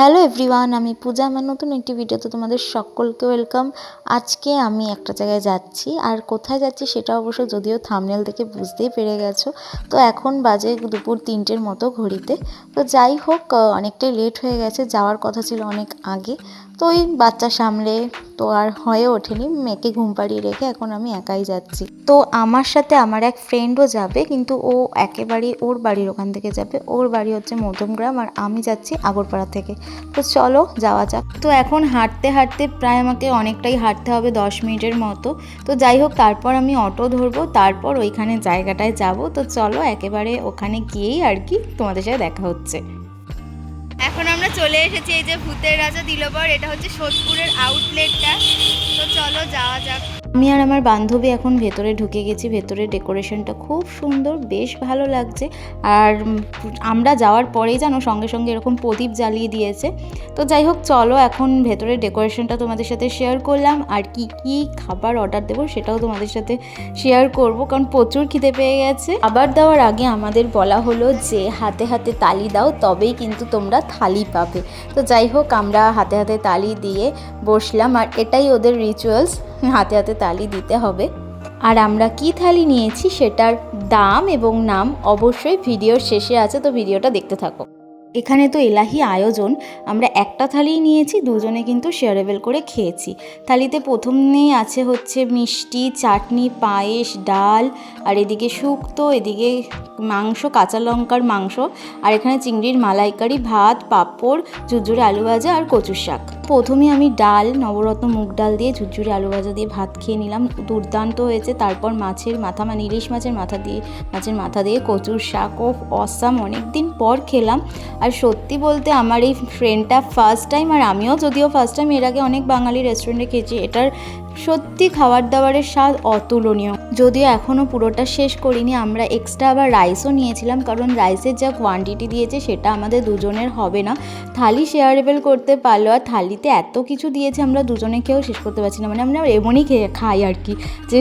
Hello everyone, আমি পূজা আমার নতুন একটি ভিডিওতে তোমাদের সকলকে ওয়েলকাম। আজকে আমি একটা জায়গায় যাচ্ছি, আর কোথায় যাচ্ছি সেটা অবশ্য যদিও থামনেল দেখে বুঝতেই পেরে গেছো। তো এখন বাজে দুপুর তিনটের মতো ঘড়িতে। তো যাই হোক, অনেকটাই লেট হয়ে গেছে, যাওয়ার কথা ছিল অনেক আগে। তো ওই বাচ্চা সামলে, তো আর হয়ে ওঠেনি। মেয়েকে ঘুম পাড়িয়ে রেখে এখন আমি একাই যাচ্ছি। তো আমার সাথে আমার এক ফ্রেন্ডও যাবে, কিন্তু ও একেবারেই ওর বাড়ির ওখান থেকে যাবে। ওর বাড়ি হচ্ছে মধ্যমগ্রাম আর আমি যাচ্ছি আগরপাড়া থেকে। তো চলো, যাওয়া যাক। তো এখন হাঁটতে হাঁটতে প্রায় আমাকে অনেকটাই হাঁটতে হবে দশ মিনিটের মতো। তো যাই হোক, তারপর আমি অটো ধরবো, তারপর ওইখানে জায়গাটায় যাব। তো চলো, একেবারে ওখানে গিয়েই আর কি তোমাদের সাথে দেখা হচ্ছে। এখন আমরা চলে এসেছি এই যে ভূতের রাজা দিলবর, এটা হচ্ছে সোদপুরের আউটলেটটা তো চলো যাওয়া যাক। আমি আর আমার বান্ধবী এখন ভেতরে ঢুকে গেছি, ভেতরে ডেকোরেশনটা খুব সুন্দর, বেশ ভালো লাগছে। আর আমরা যাওয়ার পরেই জানো সঙ্গে সঙ্গে এরকম প্রদীপ জ্বালিয়ে দিয়েছে। তো যাই হোক, চলো এখন ভেতরে ডেকোরেশনটা তোমাদের সাথে শেয়ার করলাম। আর কি কি খাবার অর্ডার দেবো সেটাও তোমাদের সাথে শেয়ার করব, কারণ প্রচুর খিদে পেয়ে গেছে। খাবার দেওয়ার আগে আমাদের বলা হলো যে, হাতে হাতে তালি দাও, তবেই কিন্তু তোমরা থালি পাবে। তো যাই হোক, আমরা হাতে হাতে তালি দিয়ে বসলাম। আর এটাই ওদের রিচুয়ালস হাতে হাতে তালি দিতে হবে। আর আমরা কি থালি নিয়েছি সেটার দাম এবং নাম অবশ্যই ভিডিওর শেষে আছে, তো ভিডিওটা দেখতে থাকো। এখানে তো এলাহি আয়োজন, আমরা একটা থালিই নিয়েছি, দুজনে কিন্তু শেয়ারেবেল করে খেয়েছি। থালিতে প্রথমেই আছে হচ্ছে মিষ্টি, চাটনি, পায়েস, ডাল, আর এদিকে শুক্তো, এদিকে মাংস, কাঁচা লঙ্কার মাংস, আর এখানে চিংড়ির মালাইকারি, ভাত, পাঁপড়, ঝুরঝুরে আলু ভাজা আর কচুর শাক। প্রথমে আমি ডাল, নবরত্ন মুগ ডাল দিয়ে ঝুরঝুরে আলু ভাজা দিয়ে ভাত খেয়ে নিলাম, দুর্দান্ত হয়েছে। তারপর মাছের মাথা মানে ইলিশ মাছের মাথা দিয়ে, মাছের মাথা দিয়ে কচুর শাক ও অসাম অনেক দিন পর খেলাম। আর সত্যি বলতে আমার এই ফ্রেন্ডটা ফার্স্ট টাইম আর আমিও যদিও ফার্স্ট টাইম এর আগে অনেক বাঙালি রেস্টুরেন্টে খেয়েছি, এটার সত্যি খাবার দাবারের স্বাদ অতুলনীয়। যদিও এখনও পুরোটা শেষ করিনি, আমরা এক্সট্রা আবার রাইসও নিয়েছিলাম, কারণ রাইসের যা কোয়ান্টিটি দিয়েছে সেটা আমাদের দুজনের হবে না। থালি শেয়ারেবল করতে পারল, আর থালিতে এত কিছু দিয়েছে আমরা দুজনে খেয়েও শেষ করতে পারছি না। মানে আমরা এমনই খেয়ে খাই আর কি, যে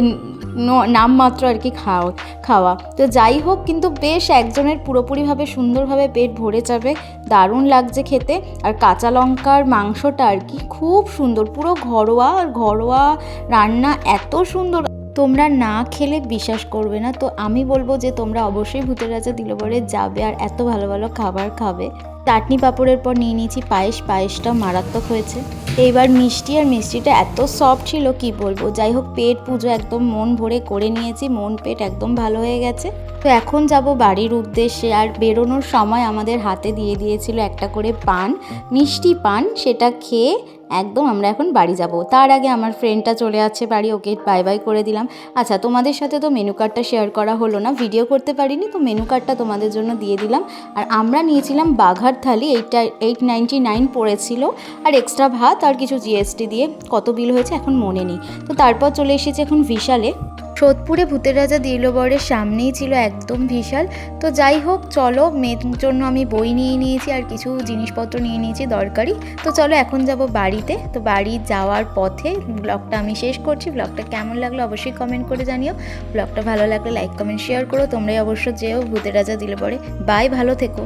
নামমাত্র আর কি খাওয়া খাওয়া। তো যাই হোক, কিন্তু বেশ একজনের পুরোপুরিভাবে সুন্দরভাবে পেট ভরে যাবে, দারুণ লাগছে খেতে। আর কাঁচা লঙ্কার মাংসটা আর কি খুব সুন্দর, পুরো ঘরোয়া, আর ঘরোয়া রান্না এত সুন্দর। তোমরা না খেলে বিশ্বাস করবে না। তো আমি বলব যে তোমরা অবশ্যই ভূতের রাজা দিলবরে যাবে আর এত ভালো ভালো খাবার খাবে। চাটনি পাঁপড়ের পর নিয়ে নিয়েছি পায়েস। পায়েসটা মারাত্মক হয়েছে। এইবার মিষ্টি আর মিষ্টিটা এত সফট ছিল, কি বলব? যাই হোক, পেট পুজো একদম মন ভরে করে নিয়েছি। মন পেট একদম ভালো হয়ে গেছে। তো এখন যাব বাড়ির উদ্দেশ্যে আর বেরোনোর সময় আমাদের হাতে দিয়ে দিয়েছিল একটা করে পান। মিষ্টি পান, সেটা খেয়ে একদম আমরা এখন বাড়ি যাব। তার আগে আমার ফ্রেন্ডটা চলে আছে বাড়ি, ওকে বাই বাই করে দিলাম। আচ্ছা তোমাদের সাথে তো মেনু কার্ডটা শেয়ার করা হলো না ভিডিও করতে পারিনি, তো মেনু কার্ডটা তোমাদের জন্য দিয়ে দিলাম। আর আমরা নিয়েছিলাম বাঘার থালি এইটা এইট নাইনটি নাইন পড়েছিল। আর এক্সট্রা ভাত আর কিছু জিএসটি দিয়ে, কত বিল হয়েছে এখন মনে নেই। তো তারপর চলে এসেছে এখন বিশালে সোদপুরে ভূতের রাজা দিলবরের সামনেই ছিল একদম বিশাল তো যাই হোক, চলো মেয়ের জন্য আমি বই নিয়ে নিয়েছি আর কিছু জিনিসপত্র নিয়ে নিয়েছি দরকারি। তো চলো এখন যাব বাড়িতে। তো বাড়ি যাওয়ার পথে ব্লগটা আমি শেষ করছি। ব্লগটা কেমন লাগল অবশ্যই কমেন্ট করে জানিও। ব্লগটা ভালো লাগলে লাইক কমেন্ট শেয়ার করো। তোমরাই অবশ্য যেও ভূতের রাজা দিলবরে। বাই ভালো থেকো।